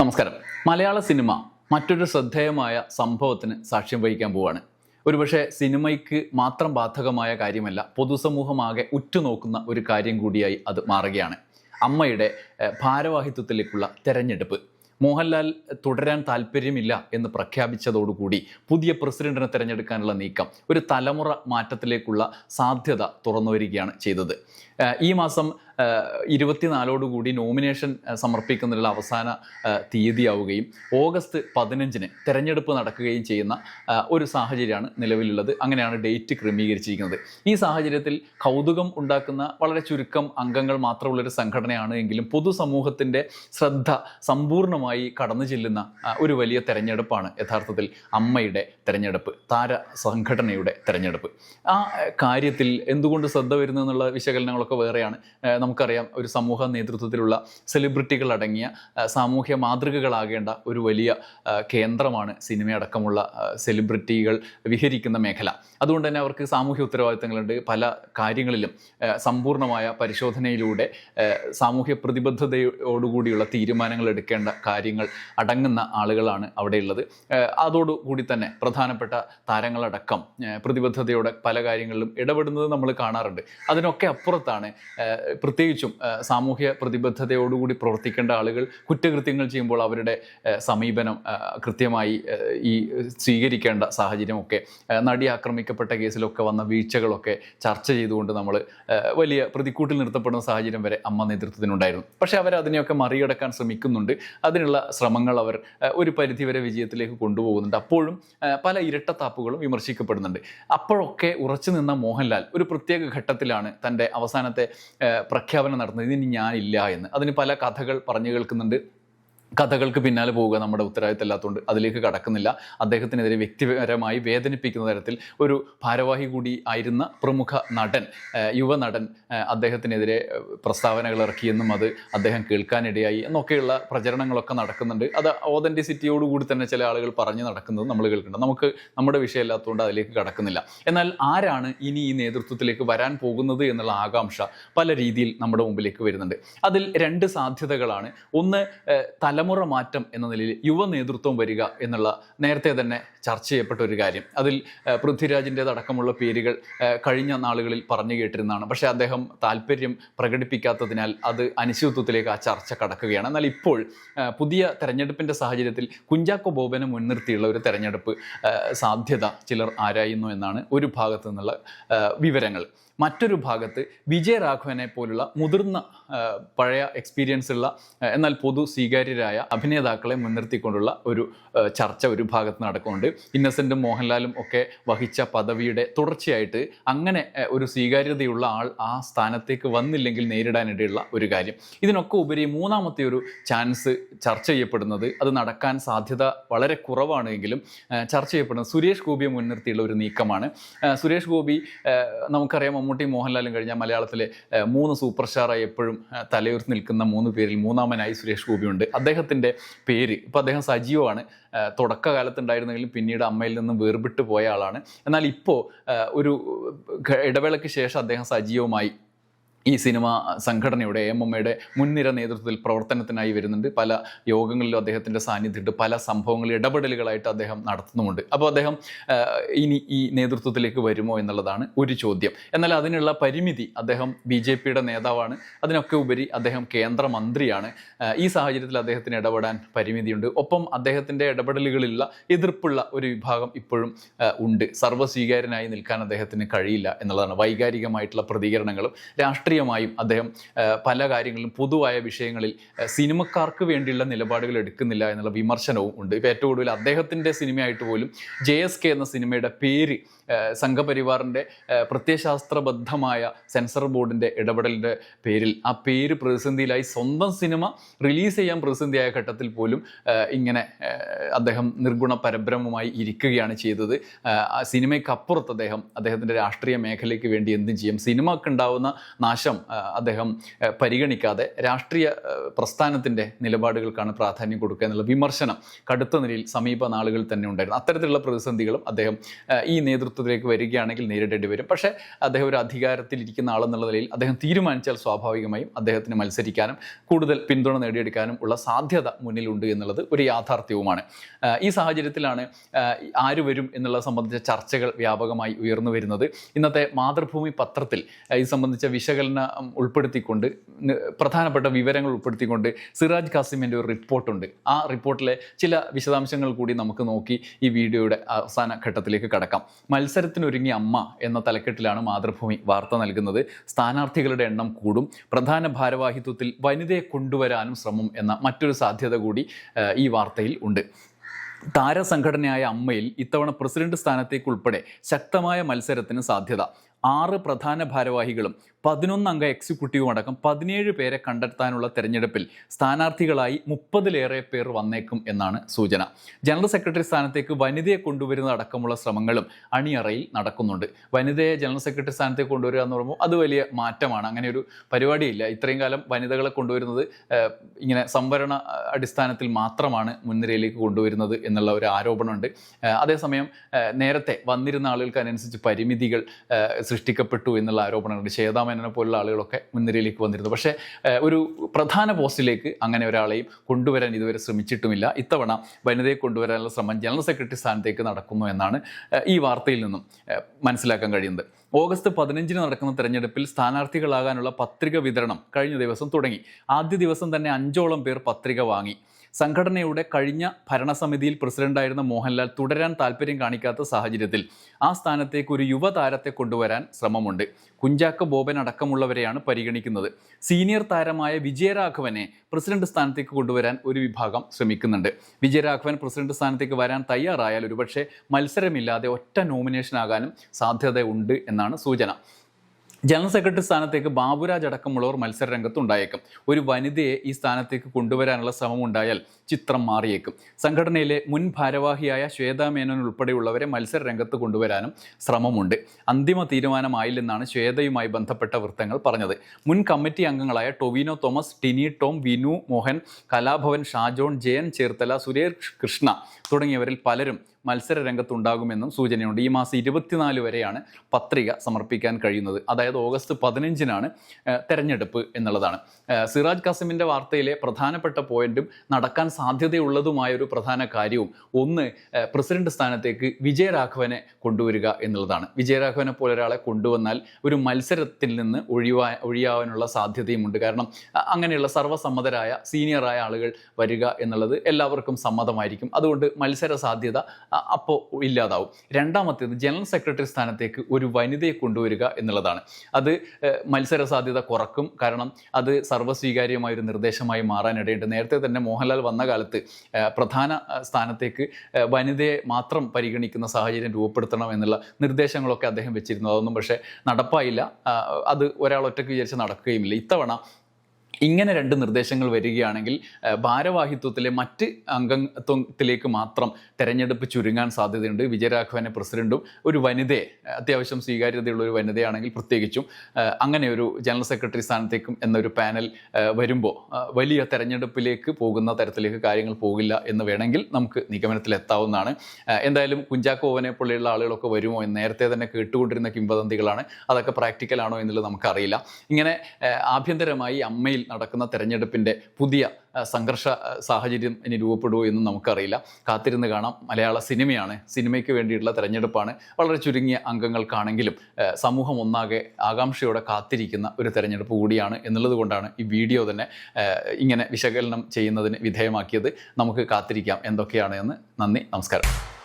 നമസ്കാരം. മലയാള സിനിമ മറ്റൊരു ശ്രദ്ധേയമായ സംഭവത്തിന് സാക്ഷ്യം വഹിക്കാൻ പോവുകയാണ് ഒരുപക്ഷെ സിനിമയ്ക്ക് മാത്രം ബാധകമായ കാര്യമല്ല പൊതുസമൂഹമാകെ ഉറ്റുനോക്കുന്ന ഒരു കാര്യം കൂടിയായി അത് മാറുകയാണ്. അമ്മയുടെ ഭാരവാഹിത്വത്തിലേക്കുള്ള തെരഞ്ഞെടുപ്പ്. മോഹൻലാൽ തുടരാൻ താല്പര്യമില്ല എന്ന് പ്രഖ്യാപിച്ചതോടുകൂടി പുതിയ പ്രസിഡന്റിനെ തിരഞ്ഞെടുക്കാനുള്ള നീക്കം ഒരു തലമുറ മാറ്റത്തിലേക്കുള്ള സാധ്യത തുറന്നു വരികയാണ് ചെയ്തത്. ഈ മാസം ഇരുപത്തിനാലോടുകൂടി നോമിനേഷൻ സമർപ്പിക്കുന്നതിനുള്ള അവസാന തീയതി തീയതിയാവുകയും ഓഗസ്റ്റ് പതിനഞ്ചിന് തെരഞ്ഞെടുപ്പ് നടക്കുകയും ചെയ്യുന്ന ഒരു സാഹചര്യമാണ് നിലവിലുള്ളത്. അങ്ങനെയാണ് ഡേറ്റ് ക്രമീകരിച്ചിരിക്കുന്നത്. ഈ സാഹചര്യത്തിൽ കൗതുകം ഉണ്ടാക്കുന്ന വളരെ ചുരുക്കം അംഗങ്ങൾ മാത്രമുള്ളൊരു സംഘടനയാണ് എങ്കിലും പൊതുസമൂഹത്തിന്റെ ശ്രദ്ധ സമ്പൂർണമായി കടന്നു ചെല്ലുന്ന ഒരു വലിയ തെരഞ്ഞെടുപ്പാണ് യഥാർത്ഥത്തിൽ അമ്മയുടെ തെരഞ്ഞെടുപ്പ് താര സംഘടനയുടെ തെരഞ്ഞെടുപ്പ്. ആ കാര്യത്തിൽ എന്തുകൊണ്ട് ശ്രദ്ധ വരുന്നു എന്നുള്ള വേറെയാണ്. നമുക്കറിയാം ഒരു സമൂഹ നേതൃത്വത്തിലുള്ള സെലിബ്രിറ്റികൾ അടങ്ങിയ സാമൂഹ്യ മാതൃകകളാകേണ്ട ഒരു വലിയ കേന്ദ്രമാണ് സിനിമയടക്കമുള്ള സെലിബ്രിറ്റികൾ വിഹരിക്കുന്ന മേഖല. അതുകൊണ്ട് തന്നെ അവർക്ക് സാമൂഹ്യ ഉത്തരവാദിത്തങ്ങളുണ്ട്. പല കാര്യങ്ങളിലും സമ്പൂർണമായ പരിശോധനയിലൂടെ സാമൂഹ്യ പ്രതിബദ്ധതയോടുകൂടിയുള്ള തീരുമാനങ്ങൾ എടുക്കേണ്ട കാര്യങ്ങൾ അടങ്ങുന്ന ആളുകളാണ് അവിടെയുള്ളത്. അതോടുകൂടി തന്നെ പ്രധാനപ്പെട്ട താരങ്ങളടക്കം പ്രതിബദ്ധതയോടെ പല കാര്യങ്ങളിലും ഇടപെടുന്നത് നമ്മൾ കാണാറുണ്ട്. അതിനൊക്കെ അപ്പുറത്താണ് ഏഹ്, പ്രത്യേകിച്ചും സാമൂഹ്യ പ്രതിബദ്ധതയോടുകൂടി പ്രവർത്തിക്കേണ്ട ആളുകൾ കുറ്റകൃത്യങ്ങൾ ചെയ്യുമ്പോൾ അവരുടെ സമീപനം കൃത്യമായി ഈ സ്വീകരിക്കേണ്ട സാഹചര്യമൊക്കെ നടി ആക്രമിക്കപ്പെട്ട കേസിലൊക്കെ വന്ന വീഴ്ചകളൊക്കെ ചർച്ച ചെയ്തുകൊണ്ട് നമ്മൾ വലിയ പ്രതിക്കൂട്ടിൽ നിർത്തപ്പെടുന്ന സാഹചര്യം വരെ അമ്മ നേതൃത്വത്തിനുണ്ടായിരുന്നു. പക്ഷേ അവർ മറികടക്കാൻ ശ്രമിക്കുന്നുണ്ട്. അതിനുള്ള ശ്രമങ്ങൾ അവർ ഒരു പരിധിവരെ വിജയത്തിലേക്ക് കൊണ്ടുപോകുന്നുണ്ട്. അപ്പോഴും പല ഇരട്ടത്താപ്പുകളും വിമർശിക്കപ്പെടുന്നുണ്ട്. അപ്പോഴൊക്കെ ഉറച്ചു നിന്ന മോഹൻലാൽ ഒരു പ്രത്യേക ഘട്ടത്തിലാണ് തന്റെ അവസാനത്തെ പ്രഖ്യാപനം നടത്തുന്നത്. ഇതിന് ഞാനില്ല എന്ന്. അതിന് പല കഥകൾ പറഞ്ഞു കേൾക്കുന്നുണ്ട്. കഥകൾക്ക് പിന്നാലെ പോവുക നമ്മുടെ ഉത്തരവാദിത്തമില്ലാത്തതുകൊണ്ട് അതിലേക്ക് കടക്കുന്നില്ല. അദ്ദേഹത്തിനെതിരെ വ്യക്തിപരമായി വേദനിപ്പിക്കുന്ന തരത്തിൽ ഒരു ഭാരവാഹി കൂടി ആയിരുന്ന പ്രമുഖ നടൻ യുവ നടൻ അദ്ദേഹത്തിനെതിരെ പ്രസ്താവനകൾ ഇറക്കിയെന്നും അത് അദ്ദേഹം കേൾക്കാനിടയായി എന്നൊക്കെയുള്ള പ്രചരണങ്ങളൊക്കെ നടക്കുന്നുണ്ട്. അത് ഓതന്റിസിറ്റിയോടുകൂടി തന്നെ ചില ആളുകൾ പറഞ്ഞു നടക്കുന്നത് നമ്മൾ കേൾക്കുന്നുണ്ട്. നമുക്ക് നമ്മുടെ വിഷയമില്ലാത്തതുകൊണ്ട് അതിലേക്ക് കടക്കുന്നില്ല. എന്നാൽ ആരാണ് ഇനി ഈ നേതൃത്വത്തിലേക്ക് വരാൻ പോകുന്നത് എന്നുള്ള ആകാംക്ഷ പല രീതിയിൽ നമ്മുടെ മുമ്പിലേക്ക് വരുന്നുണ്ട്. അതിൽ രണ്ട് സാധ്യതകളാണ്. ഒന്ന് ഏഹ്, തലമുറ മാറ്റം എന്ന നിലയിൽ യുവ നേതൃത്വം വരിക എന്നുള്ള നേരത്തെ തന്നെ ചർച്ച ചെയ്യപ്പെട്ട ഒരു കാര്യം. അതിൽ പൃഥ്വിരാജിന്റെതടക്കമുള്ള പേരുകൾ കഴിഞ്ഞ നാളുകളിൽ പറഞ്ഞു കേട്ടിരുന്നതാണ്. പക്ഷേ അദ്ദേഹം താല്പര്യം പ്രകടിപ്പിക്കാത്തതിനാൽ അത് അനിശ്ചിതത്വത്തിലേക്ക് ആ ചർച്ച കടക്കുകയാണ്. എന്നാൽ ഇപ്പോൾ പുതിയ തെരഞ്ഞെടുപ്പിന്റെ സാഹചര്യത്തിൽ കുഞ്ചാക്കോ ബോബനെ മുൻനിർത്തിയുള്ള ഒരു തെരഞ്ഞെടുപ്പ് സാധ്യത ചിലർ ആരായുന്നു എന്നാണ് ഒരു ഭാഗത്തു നിന്നുള്ള വിവരങ്ങൾ. മറ്റൊരു ഭാഗത്ത് വിജയരാഘവനെ പോലുള്ള മുതിർന്ന പഴയ എക്സ്പീരിയൻസ് ഉള്ള എന്നാൽ പൊതു സ്വീകാര്യരായ അഭിനേതാക്കളെ മുൻനിർത്തിക്കൊണ്ടുള്ള ഒരു ചർച്ച ഒരു ഭാഗത്ത് നടക്കുന്നുണ്ട്. ഇന്നസെന്റും മോഹൻലാലും ഒക്കെ വഹിച്ച പദവിയുടെ തുടർച്ചയായിട്ട് അങ്ങനെ ഒരു സ്വീകാര്യതയുള്ള ആൾ ആ സ്ഥാനത്തേക്ക് വന്നില്ലെങ്കിൽ നേരിടാനിടയുള്ള ഒരു കാര്യം. ഇതിനൊക്കെ ഉപരി മൂന്നാമത്തെ ഒരു ചാൻസ് ചർച്ച ചെയ്യപ്പെടുന്നത് അത് നടക്കാൻ സാധ്യത വളരെ കുറവാണ് എങ്കിലും ചർച്ച ചെയ്യപ്പെടുന്നത് സുരേഷ് ഗോപിയെ മുൻനിർത്തിയുള്ള ഒരു നീക്കമാണ്. സുരേഷ് ഗോപി നമുക്കറിയാം മമ്മൂട്ടി മോഹൻലാലും കഴിഞ്ഞാൽ മലയാളത്തിലെ മൂന്ന് സൂപ്പർ സ്റ്റാറായി എപ്പോഴും തലയുർത്ത് നിൽക്കുന്ന മൂന്ന് പേരിൽ മൂന്നാമനായി സുരേഷ് ഗോപിയുണ്ട്. അദ്ദേഹത്തിന്റെ പേര്. ഇപ്പോൾ അദ്ദേഹം സജീവമാണ്. തുടക്കകാലത്തുണ്ടായിരുന്നെങ്കിലും പിന്നീട് അമ്മയിൽ നിന്നും വേർപെട്ട് പോയ ആളാണ്. എന്നാൽ ഇപ്പോൾ ഒരു ഇടവേളയ്ക്ക് ശേഷം അദ്ദേഹം സജീവമായി ഈ സിനിമ സംഘടനയുടെ എം എം എയുടെ മുൻനിര നേതൃത്വത്തിൽ പ്രവർത്തനത്തിനായി വരുന്നുണ്ട്. പല യോഗങ്ങളിലും അദ്ദേഹത്തിന്റെ സാന്നിധ്യമുണ്ട്. പല സംഭവങ്ങളിൽ ഇടപെടലുകളായിട്ട് അദ്ദേഹം നടത്തുന്നുമുണ്ട്. അപ്പോൾ അദ്ദേഹം ഇനി ഈ നേതൃത്വത്തിലേക്ക് വരുമോ എന്നുള്ളതാണ് ഒരു ചോദ്യം. എന്നാൽ അതിനുള്ള പരിമിതി അദ്ദേഹം ബി ജെ പിയുടെ നേതാവാണ്. അതിനൊക്കെ ഉപരി അദ്ദേഹം കേന്ദ്രമന്ത്രിയാണ്. ഈ സാഹചര്യത്തിൽ അദ്ദേഹത്തിന് ഇടപെടാൻ പരിമിതിയുണ്ട്. ഒപ്പം അദ്ദേഹത്തിന്റെ ഇടപെടലുകളിലുള്ള എതിർപ്പുള്ള ഒരു വിഭാഗം ഇപ്പോഴും ഉണ്ട്. സർവസ്വീകാര്യനായി നിൽക്കാൻ അദ്ദേഹത്തിന് കഴിയില്ല എന്നുള്ളതാണ്. വൈകാരികമായിട്ടുള്ള പ്രതികരണങ്ങളും രാഷ്ട്രീയമായും അദ്ദേഹം പല കാര്യങ്ങളിലും പൊതുവായ വിഷയങ്ങളിൽ സിനിമക്കാർക്ക് വേണ്ടിയുള്ള നിലപാടുകൾ എടുക്കുന്നില്ല എന്നുള്ള വിമർശനവും ഉണ്ട്. ഇപ്പോൾ ഏറ്റവും കൂടുതൽ അദ്ദേഹത്തിന്റെ സിനിമയായിട്ട് പോലും ജെ എസ് കെ എന്ന സിനിമയുടെ പേര് സംഘപരിവാറിന്റെ പ്രത്യയശാസ്ത്രബദ്ധമായ സെൻസർ ബോർഡിന്റെ ഇടപെടലിന്റെ പേരിൽ ആ പേര് പ്രതിസന്ധിയിലായി സ്വന്തം സിനിമ റിലീസ് ചെയ്യാൻ പ്രതിസന്ധിയായ ഘട്ടത്തിൽ പോലും ഇങ്ങനെ അദ്ദേഹം നിർഗുണ പരബ്രഹ്മമായി ഇരിക്കുകയാണ് ചെയ്തത്. ആ, സിനിമയ്ക്കപ്പുറത്ത് അദ്ദേഹം അദ്ദേഹത്തിന്റെ രാഷ്ട്രീയ മേഖലയ്ക്ക് വേണ്ടി എന്തും ചെയ്യും. സിനിമക്ക് ഉണ്ടാവുന്ന നാശം അദ്ദേഹം പരിഗണിക്കാതെ രാഷ്ട്രീയ പ്രസ്ഥാനത്തിന്റെ നിലപാടുകൾക്കാണ് പ്രാധാന്യം കൊടുക്കുക എന്നുള്ള വിമർശനം കടുത്ത നിലയിൽ സമീപ നാളുകളിൽ തന്നെ ഉണ്ടായിരുന്നു. അത്തരത്തിലുള്ള പ്രതിസന്ധികളും അദ്ദേഹം ഈ നേതൃത്വ നേതൃത്വത്തിലേക്ക് വരികയാണെങ്കിൽ നേരിടേണ്ടി വരും. പക്ഷേ അദ്ദേഹം ഒരു അധികാരത്തിൽ ഇരിക്കുന്ന ആളെന്നുള്ള നിലയിൽ അദ്ദേഹം തീരുമാനിച്ചാൽ സ്വാഭാവികമായും അദ്ദേഹത്തിന് മത്സരിക്കാനും കൂടുതൽ പിന്തുണ നേടിയെടുക്കാനും ഉള്ള സാധ്യത മുന്നിലുണ്ട് എന്നുള്ളത് ഒരു യാഥാർത്ഥ്യവുമാണ്. ഈ സാഹചര്യത്തിലാണ് ആര് വരും എന്നുള്ളത് സംബന്ധിച്ച ചർച്ചകൾ വ്യാപകമായി ഉയർന്നു വരുന്നത്. ഇന്നത്തെ മാതൃഭൂമി പത്രത്തിൽ ഇത് സംബന്ധിച്ച വിശകലനം ഉൾപ്പെടുത്തിക്കൊണ്ട് പ്രധാനപ്പെട്ട വിവരങ്ങൾ ഉൾപ്പെടുത്തിക്കൊണ്ട് സിറാജ് കാസിമിന്റെ ഒരു റിപ്പോർട്ടുണ്ട്. ആ റിപ്പോർട്ടിലെ ചില വിശദാംശങ്ങൾ കൂടി നമുക്ക് നോക്കി ഈ വീഡിയോയുടെ അവസാന ഘട്ടത്തിലേക്ക് കടക്കാം. മത്സരത്തിനൊരുങ്ങിയ അമ്മ എന്ന തലക്കെട്ടിലാണ് മാതൃഭൂമി വാർത്ത നൽകുന്നത്. സ്ഥാനാർത്ഥികളുടെ എണ്ണം കൂടും. പ്രധാന ഭാരവാഹിത്വത്തിൽ വനിതയെ കൊണ്ടുവരാനും ശ്രമം എന്ന മറ്റൊരു സാധ്യത കൂടി ഈ വാർത്തയിൽ ഉണ്ട്. താരസംഘടനയായ അമ്മയിൽ ഇത്തവണ പ്രസിഡന്റ് സ്ഥാനത്തേക്കുൾപ്പെടെ ശക്തമായ മത്സരത്തിന് സാധ്യത. ആറ് പ്രധാന ഭാരവാഹികളും പതിനൊന്ന് അംഗ എക്സിക്യൂട്ടീവും അടക്കം പതിനേഴ് പേരെ കണ്ടെത്താനുള്ള തെരഞ്ഞെടുപ്പിൽ സ്ഥാനാർത്ഥികളായി മുപ്പതിലേറെ പേർ വന്നേക്കും എന്നാണ് സൂചന. ജനറൽ സെക്രട്ടറി സ്ഥാനത്തേക്ക് വനിതയെ കൊണ്ടുവരുന്ന അടക്കമുള്ള ശ്രമങ്ങളും അണിയറയിൽ നടക്കുന്നുണ്ട്. വനിതയെ ജനറൽ സെക്രട്ടറി സ്ഥാനത്തേക്ക് കൊണ്ടുവരിക എന്ന് പറയുമ്പോൾ അത് വലിയ മാറ്റമാണ്. അങ്ങനെ ഒരു പരിപാടിയില്ല. ഇത്രയും കാലം വനിതകളെ കൊണ്ടുവരുന്നത് ഇങ്ങനെ സംവരണ അടിസ്ഥാനത്തിൽ മാത്രമാണ് മുൻനിരയിലേക്ക് കൊണ്ടുവരുന്നത് എന്നുള്ള ഒരു ആരോപണമുണ്ട്. അതേസമയം നേരത്തെ വന്നിരുന്ന ആളുകൾക്ക് അതിനനുസരിച്ച് പരിമിതികൾ സൃഷ്ടിക്കപ്പെട്ടു എന്നുള്ള ആരോപണമുണ്ട് ശ്വേതാമേനനെ പോലുള്ള ആളുകളൊക്കെ മുൻനിരയിലേക്ക് വന്നിരുന്നു. പക്ഷേ ഒരു പ്രധാന പോസ്റ്റിലേക്ക് അങ്ങനെ ഒരാളെയും കൊണ്ടുവരാൻ ഇതുവരെ ശ്രമിച്ചിട്ടുമില്ല. ഇത്തവണ വനിതയെ കൊണ്ടുവരാനുള്ള ശ്രമം ജനറൽ സെക്രട്ടറി സ്ഥാനത്തേക്ക് നടക്കുന്നു എന്നാണ് ഈ വാർത്തയിൽ നിന്നും മനസ്സിലാക്കാൻ കഴിയുന്നത്. ഓഗസ്റ്റ് പതിനഞ്ചിന് നടക്കുന്ന തെരഞ്ഞെടുപ്പിൽ സ്ഥാനാർത്ഥികളാകാനുള്ള പത്രിക വിതരണം കഴിഞ്ഞ ദിവസം തുടങ്ങി. ആദ്യ ദിവസം തന്നെ അഞ്ചോളം പേർ പത്രിക വാങ്ങി. സംഘടനയുടെ കഴിഞ്ഞ ഭരണസമിതിയിൽ പ്രസിഡന്റായിരുന്ന മോഹൻലാൽ തുടരാൻ താല്പര്യം കാണിക്കാത്ത സാഹചര്യത്തിൽ ആ സ്ഥാനത്തേക്ക് ഒരു യുവതാരത്തെ കൊണ്ടുവരാൻ ശ്രമമുണ്ട്. കുഞ്ചാക്ക ബോബൻ അടക്കമുള്ളവരെയാണ് പരിഗണിക്കുന്നത്. സീനിയർ താരമായ വിജയരാഘവനെ പ്രസിഡന്റ് സ്ഥാനത്തേക്ക് കൊണ്ടുവരാൻ ഒരു വിഭാഗം ശ്രമിക്കുന്നുണ്ട്. വിജയരാഘവൻ പ്രസിഡന്റ് സ്ഥാനത്തേക്ക് വരാൻ തയ്യാറായാൽ ഒരുപക്ഷെ മത്സരമില്ലാതെ ഒറ്റ നോമിനേഷൻ ആകാനും സാധ്യതയുണ്ട് എന്നാണ് സൂചന. ജനറൽ സെക്രട്ടറി സ്ഥാനത്തേക്ക് ബാബുരാജ് അടക്കമുള്ളവർ മത്സര രംഗത്തുണ്ടായേക്കും ഒരു വനിതയെ ഈ സ്ഥാനത്തേക്ക് കൊണ്ടുവരാനുള്ള ശ്രമം ഉണ്ടായാൽ ചിത്രം മാറിയേക്കും. സംഘടനയിലെ മുൻ ഭാരവാഹിയായ ശ്വേതാ മേനോൻ ഉൾപ്പെടെയുള്ളവരെ മത്സര രംഗത്ത് കൊണ്ടുവരാനും ശ്രമമുണ്ട്. അന്തിമ തീരുമാനമായില്ലെന്നാണ് ശ്വേതയുമായി ബന്ധപ്പെട്ട വൃത്തങ്ങൾ പറഞ്ഞത്. മുൻ കമ്മിറ്റി അംഗങ്ങളായ ടൊവിനോ തോമസ് ടിനി ടോം വിനു മോഹൻ കലാഭവൻ ഷാജോൺ ജയൻ ചേർത്തല സുരേഷ് കൃഷ്ണ തുടങ്ങിയവരിൽ പലരും മത്സര രംഗത്തുണ്ടാകുമെന്നും സൂചനയുണ്ട്. ഈ മാസം ഇരുപത്തിനാല് വരെയാണ് പത്രിക സമർപ്പിക്കാൻ കഴിയുന്നത്. അതായത് ഓഗസ്റ്റ് പതിനഞ്ചിനാണ് തെരഞ്ഞെടുപ്പ് എന്നുള്ളതാണ്. സിറാജ് കാസിമിന്റെ വാർത്തയിലെ പ്രധാനപ്പെട്ട പോയിന്റും നടക്കാൻ സാധ്യതയുള്ളതുമായ ഒരു പ്രധാന കാര്യവും ഒന്ന് പ്രസിഡന്റ് സ്ഥാനത്തേക്ക് വിജയരാഘവനെ കൊണ്ടുവരിക എന്നുള്ളതാണ്. വിജയരാഘവനെ പോലെ ഒരാളെ കൊണ്ടുവന്നാൽ ഒരു മത്സരത്തിൽ നിന്ന് ഒഴിവാ ഒഴിയാവാനുള്ള സാധ്യതയുമുണ്ട്. കാരണം അങ്ങനെയുള്ള സർവസമ്മതരായ സീനിയറായ ആളുകൾ വരിക എന്നുള്ളത് എല്ലാവർക്കും സമ്മതമായിരിക്കും. അതുകൊണ്ട് മത്സര സാധ്യത അപ്പോൾ ഇല്ലാതാവും. രണ്ടാമത്തേത് ജനറൽ സെക്രട്ടറി സ്ഥാനത്തേക്ക് ഒരു വനിതയെ കൊണ്ടുവരിക എന്നുള്ളതാണ്. അത് മത്സര സാധ്യത കുറക്കും. കാരണം അത് സർവസ്വീകാര്യമായ ഒരു നിർദ്ദേശമായി മാറാനിടയുണ്ട്. നേരത്തെ തന്നെ മോഹൻലാൽ വന്ന കാലത്ത് പ്രധാന സ്ഥാനത്തേക്ക് വനിതയെ മാത്രം പരിഗണിക്കുന്ന സാഹചര്യം രൂപപ്പെടുത്തണം എന്നുള്ള നിർദ്ദേശങ്ങളൊക്കെ അദ്ദേഹം വെച്ചിരുന്നു. അതൊന്നും പക്ഷേ നടപ്പായില്ല. അത് ഒരാൾ ഒറ്റയ്ക്ക് വിചാരിച്ച് നടക്കുകയുമില്ല. ഇത്തവണ ഇങ്ങനെ രണ്ട് നിർദ്ദേശങ്ങൾ വരികയാണെങ്കിൽ ഭാരവാഹിത്വത്തിലെ മറ്റ് അംഗത്വത്തിലേക്ക് മാത്രം തെരഞ്ഞെടുപ്പ് ചുരുങ്ങാൻ സാധ്യതയുണ്ട്. വിജയരാഘവനെ പ്രസിഡന്റും ഒരു വനിതയെ അത്യാവശ്യം സ്വീകാര്യതയുള്ള ഒരു വനിതയാണെങ്കിൽ പ്രത്യേകിച്ചും അങ്ങനെ ഒരു ജനറൽ സെക്രട്ടറി സ്ഥാനത്തേക്കും എന്നൊരു പാനൽ വരുമ്പോൾ വലിയ തെരഞ്ഞെടുപ്പിലേക്ക് പോകുന്ന തരത്തിലേക്ക് കാര്യങ്ങൾ പോകില്ല എന്ന് വേണമെങ്കിൽ നമുക്ക് നിഗമനത്തിൽ എത്താവുന്നതാണ് എന്തായാലും കുഞ്ചാക്കോവനെ പോലെയുള്ള ആളുകളൊക്കെ വരുമോ എന്ന് നേരത്തെ തന്നെ കേട്ടുകൊണ്ടിരുന്ന കിംവദന്തികളാണ്. അതൊക്കെ പ്രാക്ടിക്കലാണോ എന്നുള്ളത് നമുക്കറിയില്ല. ഇങ്ങനെ ആഭ്യന്തരമായി അമ്മയിൽ നടക്കുന്ന തെരഞ്ഞെടുപ്പിന്റെ പുതിയ സംഘർഷ സാഹചര്യം ഇനി രൂപപ്പെടുമോ എന്നും നമുക്കറിയില്ല. കാത്തിരുന്ന് കാണാം. മലയാള സിനിമയാണ് സിനിമയ്ക്ക് വേണ്ടിയിട്ടുള്ള തെരഞ്ഞെടുപ്പാണ്. വളരെ ചുരുങ്ങിയ അംഗങ്ങൾക്കാണെങ്കിലും സമൂഹം ഒന്നാകെ ആകാംക്ഷയോടെ കാത്തിരിക്കുന്ന ഒരു തെരഞ്ഞെടുപ്പ് കൂടിയാണ് എന്നുള്ളത് കൊണ്ടാണ് ഈ വീഡിയോ തന്നെ ഇങ്ങനെ വിശകലനം ചെയ്യുന്നതിന് വിധേയമാക്കിയത്. നമുക്ക് കാത്തിരിക്കാം. എന്തൊക്കെയാണ് എന്ന്. നന്ദി. നമസ്കാരം.